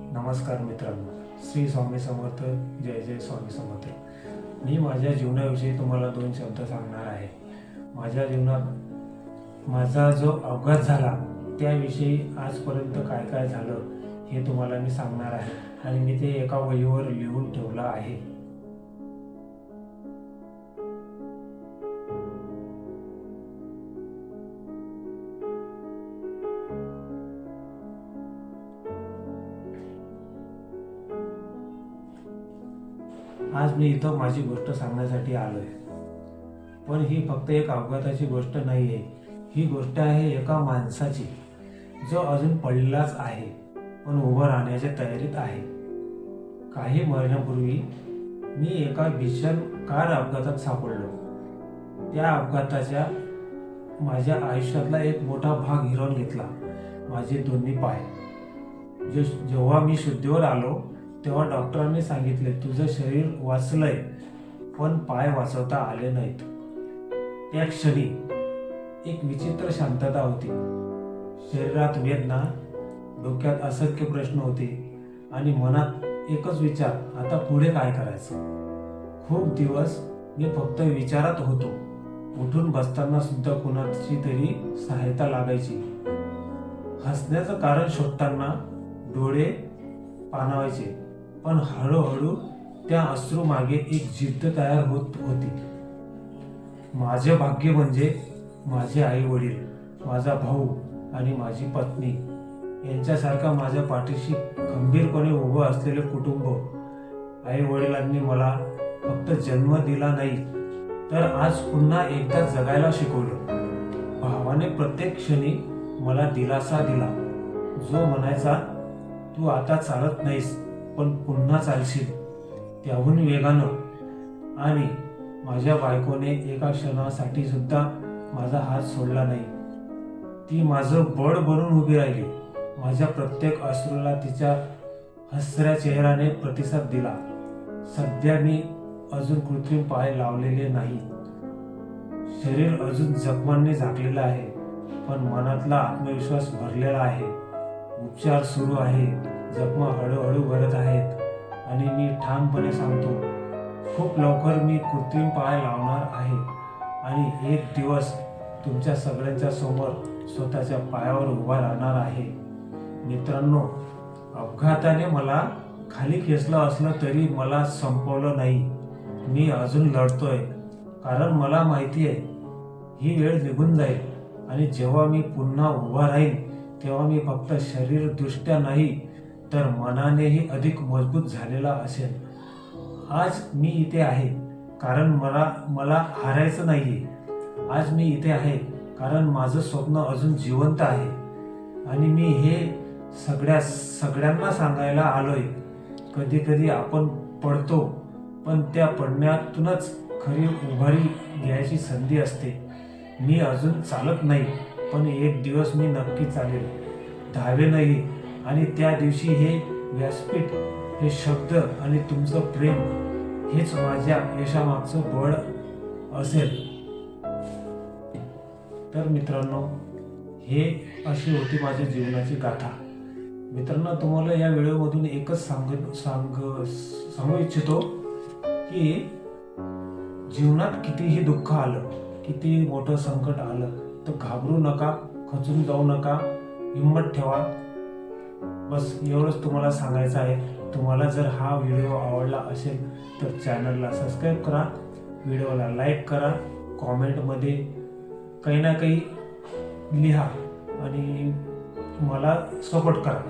नमस्कार मित्रांनो. श्री स्वामी समर्थ जय जय स्वामी समर्थ. मी माझ्या जीवनाविषयी तुम्हाला दोन शब्द सांगणार आहे. माझ्या जीवनात माझा जो अपघात झाला त्याविषयी आजपर्यंत काय काय झालं हे तुम्हाला मी सांगणार आहे. आणि मी ते एका वहीवर लिहून ठेवलं आहे. आज मी इथं माझी गोष्ट सांगण्यासाठी आलो आहे पण ही फक्त एक अपघाताची गोष्ट नाही आहे ही गोष्ट आहे एका माणसाची जो अजून पडलेलाच आहे पण उभं राहण्याच्या तयारीत आहे. काही महिन्यापूर्वी मी एका भीषण कार अपघातात सापडलो. त्या अपघाताच्या माझ्या आयुष्यातला एक मोठा भाग हिरावून घेतला माझे दोन्ही पाय. जे जेव्हा मी शुद्धीवर आलो तेव्हा डॉक्टरांनी सांगितले तुझं शरीर वाचलंय पण पाय वाचवता आले नाहीत. त्या क्षणी एक विचित्र शांतता होती. शरीरात वेदना डोक्यात असंख्य प्रश्न होते आणि मनात एकच विचार आता पुढे काय करायचं? खूप दिवस मी फक्त विचारात होतो. उठून बसताना सुद्धा कुणाची तरी सहायता लागायची. हसण्याचं कारण शोधताना डोळे पाणावायचे. पण हळूहळू त्या अश्रू मागे एक जिद्द तयार होत होती. माझे भाग्य म्हणजे माझे आई वडील माझा भाऊ आणि माझी पत्नी. यांच्यासारखा माझ्या पाठीशी खंबीरपणे उभं असलेले कुटुंब. आई वडिलांनी मला फक्त जन्म दिला नाही तर आज पुन्हा एकदा जगायला शिकवलं. भावाने प्रत्येक क्षणी मला दिलासा दिला. जो म्हणायचा तू आता चालत नाहीस पण पुन्हा चालशील त्याहून वेगानं. आणि माझ्या बायकोने एका क्षणासाठी सुद्धा माझा हात सोडला नाही. ती माझं बळ बनून उभी राहिली. माझ्या प्रत्येक अश्रूला तिच्या हसऱ्या चेहऱ्याने प्रतिसाद दिला. सध्या मी अजून कृत्रिम पाय लावलेले नाही. शरीर अजून जखमांनी झाकलेलं आहे पण मनातला आत्मविश्वास भरलेला आहे. उपचार सुरू आहे. जखमा हळूहळू भरत आहेत. आणि मी ठामपणे सांगतो खूप लवकर मी कृत्रिम पाय लावणार आहे. आणि एक दिवस तुमच्या सगळ्यांच्या समोर स्वतःच्या पायावर उभा राहणार आहे. मित्रांनो अपघाताने मला खाली खेचलं असलं तरी मला संपवलं नाही. मी अजून लढतोय कारण मला माहिती आहे ही वेळ निघून जाईल. आणि जेव्हा मी पुन्हा उभा राहीन तेव्हा मी फक्त शरीरदृष्ट्या नाही तर मनानेही अधिक मजबूत झालेला असेल. आज मी इथे आहे कारण मला मला हारायचं आहे आज मी इथे आहे कारण माझं स्वप्न अजून जिवंत आहे. आणि मी हे सगळ्या सगळ्यांना सांगायला आलोय. कधी कधी आपण पडतो पण त्या पडण्यातूनच खरी उभारी घ्यायची संधी असते. मी अजून चालत नाही पण एक दिवस मी नक्की चालेल. धावे नाही आणि त्या दिवशी हे व्यासपीठ हे शब्द आणि तुमचं प्रेम हेच माझ्या यशामागचं बळ असेल. तर मित्रांनो हे अशी होती माझ्या जीवनाची गाथा. मित्रांनो तुम्हाला या व्हिडिओमधून एकच सांग सांग सांगू इच्छितो की जीवनात कितीही दुःख आलं किती मोठं संकट आलं तर घाबरू नका खचून जाऊ नका हिंमत ठेवा. बस एवढंच तुम्हाला सांगायचं आहे. तुम्हाला जर हा व्हिडिओ आवडला असेल तर चॅनलला सबस्क्राईब करा व्हिडिओला लाईक करा कॉमेंटमध्ये काही ना काही लिहा आणि मला सपोर्ट करा.